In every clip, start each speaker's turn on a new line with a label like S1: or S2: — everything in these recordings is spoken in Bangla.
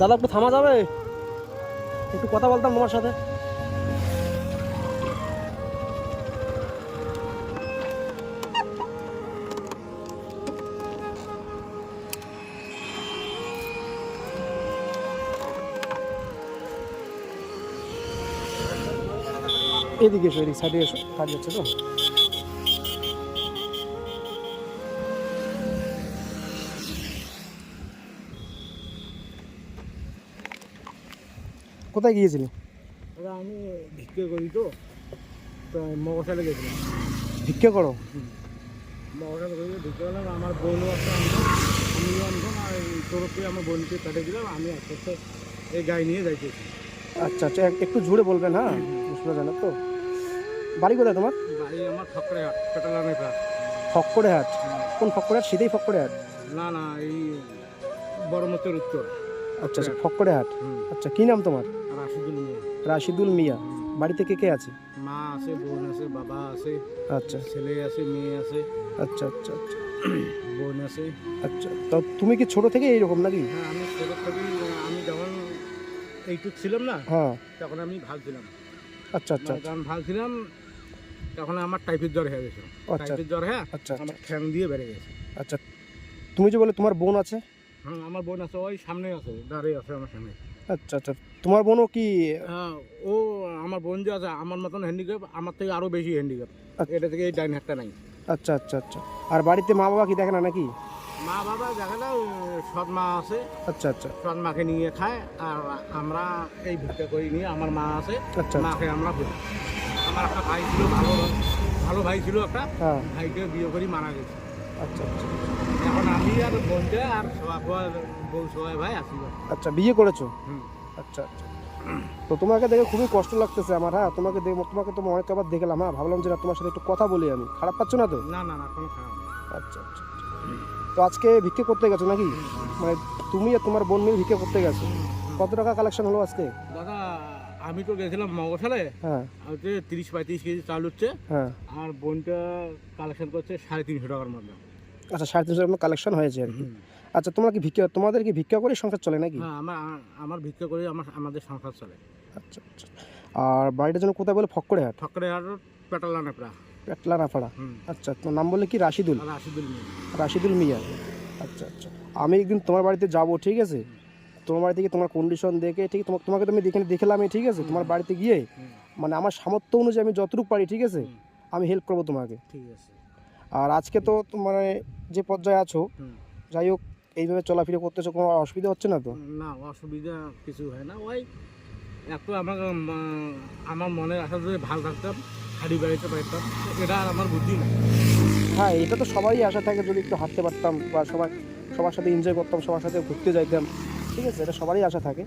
S1: দাদা একটু থামা যাবে? একটু কথা বলতাম তোমার সাথে। এদিকে এসো, এদিকে সাইডে এসো, কাজ হচ্ছে তো। কোথায় গিয়েছিলে?
S2: দাদা আমি ভিক্ষে করি তো মগসালে গেছিলাম।
S1: ভিক্ষা করো?
S2: মগসালে করি ভিক্ষে করলাম আমার বোনও একটা আনলো আমিও আনলাম আর তরফে আমার বোনকে পেটে দিলাম আমি আস্তে আস্তে এই গাড়ি নিয়ে যাইতেছি।
S1: আচ্ছা আচ্ছা একটু জুড়ে বলবেন হ্যাঁ? শোনা যায় তো। বাড়ি কোথায় তোমার?
S2: বাড়ি আমার ঠকরে হাট পেটালামে প্রায়
S1: ফক্করে হাট কোন ফক্করে হাট সিধেই ফক্করে হাট
S2: না না এই বড় মতের উত্তর।
S1: আচ্ছা আচ্ছা ফক্করে হাট। আচ্ছা কি নাম তোমার?
S2: রাশিদুল মিয়া।
S1: রাশিদুল মিয়া। বাড়িতে কে কে আছে?
S2: মা আছে বোন আছে বাবা আছে
S1: আচ্ছা।
S2: ছেলে আছে মেয়ে আছে।
S1: আচ্ছা আচ্ছা আচ্ছা।
S2: বোন আছে।
S1: আচ্ছা তো তুমি কি ছোট থেকে এইরকম নাকি?
S2: হ্যাঁ আমি ছোটো থেকে আমি যখন এইটুক ছিলাম না
S1: হ্যাঁ।
S2: তখন আমি ভালো ছিলাম।
S1: আচ্ছা আচ্ছা
S2: মানে যখন ভালো ছিলাম তখন আমার টাইফয়েড জ্বর হয়ে গেছিল।
S1: আচ্ছা।
S2: টাইফয়েড জ্বর হ্যাঁ
S1: আচ্ছা আচ্ছা।
S2: আমার ঠ্যাং দিয়ে বেড়ে গেছে।
S1: আচ্ছা তুমি যে বলে তোমার বোন আছে?
S2: হ্যাঁ আমার বোন আছে ওই সামনে আছে দাঁড়িয়ে আছে আমার সামনে।
S1: আচ্ছা আচ্ছা তোমার বোনও কি
S2: হ্যাঁ ও আমার বোন যে আছে আমার মতন হ্যান্ডিক্যাপ আমার থেকে আরও বেশি হ্যান্ডিক্যাপ
S1: আচ্ছা।
S2: এটা থেকে এই ডাইন হাতটা নাই।
S1: আচ্ছা আচ্ছা আচ্ছা। আর বাড়িতে মা বাবা কি দেখে না নাকি?
S2: মা বাবা দেখা যায় সৎ মা আছে।
S1: আচ্ছা আচ্ছা।
S2: সৎ মাকে নিয়ে খায় আর আমরা এই ভিক্ষা করি নিয়ে আমার মা আছে
S1: আচ্ছা।
S2: মাকে আমরা করি। আমার একটা ভাই ছিল ভালো ভালো ভাই ছিল একটা
S1: হ্যাঁ।
S2: ভাইকে বিয়ে করি মারা গেছে।
S1: আচ্ছা আচ্ছা।
S2: এখন আমি আর বোনটা আর বউ সবাই ভাই আসি
S1: আচ্ছা বিয়ে করেছ? আচ্ছা আচ্ছা। তো তোমাকে দেখে খুবই কষ্ট লাগতেছে আমার হ্যাঁ? তোমাকে দেখে তোমাকে তো অনেক আবার দেখলাম হ্যাঁ? ভাবলাম যে না তোমার সাথে একটু কথা বলি আমি। খারাপ পাচ্ছ না তো?
S2: না না না কোনো খারাপ
S1: আচ্ছা আচ্ছা তো আজকে ভিক্ষে করতে গেছো নাকি? মানে তুমি আর তোমার বোন মিলে ভিক্ষে করতে গেছো। কত টাকা কালেকশন হলো আজকে?
S2: দাদা আমি তো গেছিলাম মগসালে
S1: হ্যাঁ।
S2: হচ্ছে তিরিশ পঁয়ত্রিশ কেজি চাল হচ্ছে।
S1: হ্যাঁ।
S2: আর বোনটা কালেকশন করছে সাড়ে তিনশো টাকার মধ্যে।
S1: আচ্ছা সাড়ে তিনশো টাকা কালেকশন হয়েছে আর কি। আচ্ছা তোমরা কি ভিক্ষা তোমাদের কি ভিক্ষা করে সংসার চলে নাকি?
S2: হ্যাঁ আমার আমার ভিক্ষা করে আমার আমাদের সংসার চলে।
S1: আচ্ছা আচ্ছা আর বাড়িটার জন্য কোথায় বলে? ফক্করে হাট
S2: ঠকরে আর পেটালা নেপড়া
S1: পেটলা নাফাড়া আচ্ছা তোমার নাম বললে কি? রাশিদুল?
S2: রাশিদুল মিয়া।
S1: রাশিদুল মিয়া। আচ্ছা আচ্ছা। আমি একদিন তোমার বাড়িতে যাব ঠিক আছে? তোমার বাড়ি থেকে তোমার কন্ডিশন দেখে ঠিক তোমাকে তোমাকে তো আমি দেখে দেখলাম ঠিক আছে? তোমার বাড়িতে গিয়ে মানে আমার সামর্থ্য অনুযায়ী আমি যতটুকু পারি ঠিক আছে? আমি হেল্প করব তোমাকে।
S2: ঠিক আছে।
S1: আর আজকে তো তোমার যে পর্যায়ে আছো যাই হোক এইভাবে চলাফেরা করতেছো কোনো অসুবিধা হচ্ছে না তো?
S2: না অসুবিধা কিছু হয় না। ওই একটু আমার আমার মনে আশা যদি ভালো থাকতাম হাড়ি বেড়াইতে পারতাম এটা আর আমার বুদ্ধি না
S1: হ্যাঁ এটা তো সবাই আশা থাকে যদি একটু হাঁটতে পারতাম বা সবার সবার সাথে এনজয় করতাম সবার সাথে ঘুরতে যাইতাম। ঠিক আছে, এটা সবারই আশা থাকে।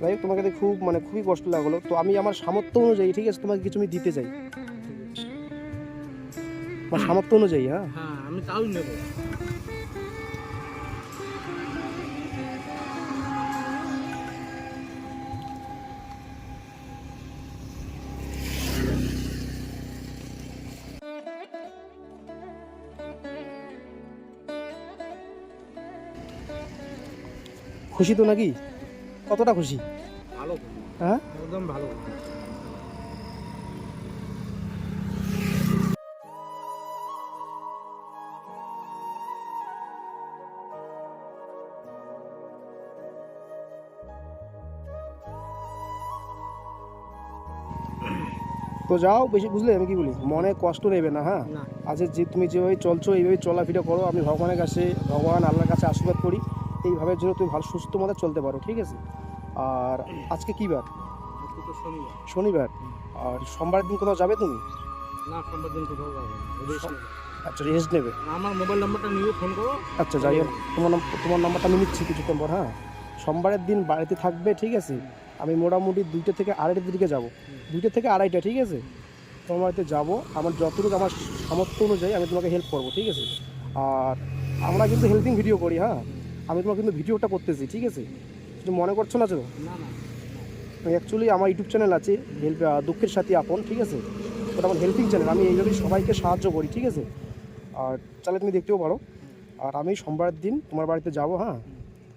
S1: যাই হোক, তোমাকে খুব মানে খুবই কষ্ট লাগল। তো আমি আমার সামর্থ্য অনুযায়ী, ঠিক আছে, তোমাকে কিছু আমি দিতে চাই। আমার সামর্থ্য অনুযায়ী হ্যাঁ?
S2: হ্যাঁ আমি তাও নেব।
S1: খুশি তো নাকি? কতটা খুশি?
S2: ভালো
S1: হ্যাঁ?
S2: একদম ভালো
S1: তো যাও বেশি বুঝলে আমি কি বলি? মনে কষ্ট নেবে না হ্যাঁ?
S2: না।
S1: আজ যে তুমি যেভাবে চলছো এইভাবে চলাফেরা করো আমি ভগবানের কাছে ভগবান আল্লাহর কাছে আশীর্বাদ করি। এইভাবে যেন তুমি ভালো সুস্থ মতো চলতে পারো ঠিক আছে? আর আজকে কী বার?
S2: শনিবার।
S1: আর সোমবারের দিন কোথাও যাবে তুমি?
S2: না সোমবার দিন কোথাও যাব।
S1: আচ্ছা রেস্ট নেবে।
S2: আমার মোবাইল নাম্বারটা নিয়ে ফোন করো।
S1: আচ্ছা যাই হোক তোমার তোমার নাম্বারটা আমি নিচ্ছি কিছুক্ষণ পর হ্যাঁ? সোমবারের দিন বাড়িতে থাকবে ঠিক আছে? আমি মোটামুটি দুইটা থেকে আড়াইটার দিকে যাব। দুইটা থেকে আড়াইটা ঠিক আছে? তোমার বাড়িতে যাব। আমার যতটুকু আমার সামর্থ্য অনুযায়ী আমি তোমাকে হেল্প করব ঠিক আছে? আর আমরা কিন্তু হেল্পিং ভিডিও করি হ্যাঁ? আমি তোমার কিন্তু ভিডিওটা করতেছি ঠিক আছে? তুমি মনে করছ না
S2: না
S1: অ্যাকচুয়ালি আমার ইউটিউব চ্যানেল আছে হেল্প দুঃখের সাথে আপন ঠিক আছে? ওটা আমার হেল্পিং চ্যানেল আমি এইভাবেই সবাইকে সাহায্য করি ঠিক আছে? আর চাইলে তুমি দেখতেও পারো। আর আমি সোমবার দিন তোমার বাড়িতে যাব হ্যাঁ?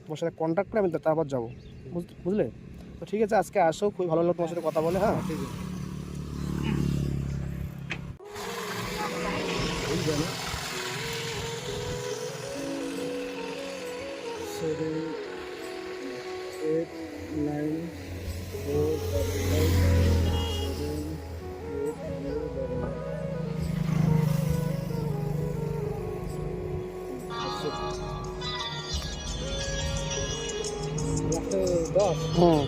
S1: তোমার সাথে কন্ট্যাক্ট করে আমি তারপর যাব। বুঝ- বুঝলে? তো ঠিক আছে আজকে আসো খুবই ভালো লাগল তোমার সাথে কথা বলে হ্যাঁ?
S2: ঠিক আছে। seven eight nine four double five seven eight zero double লাস্টে দশ
S1: হুম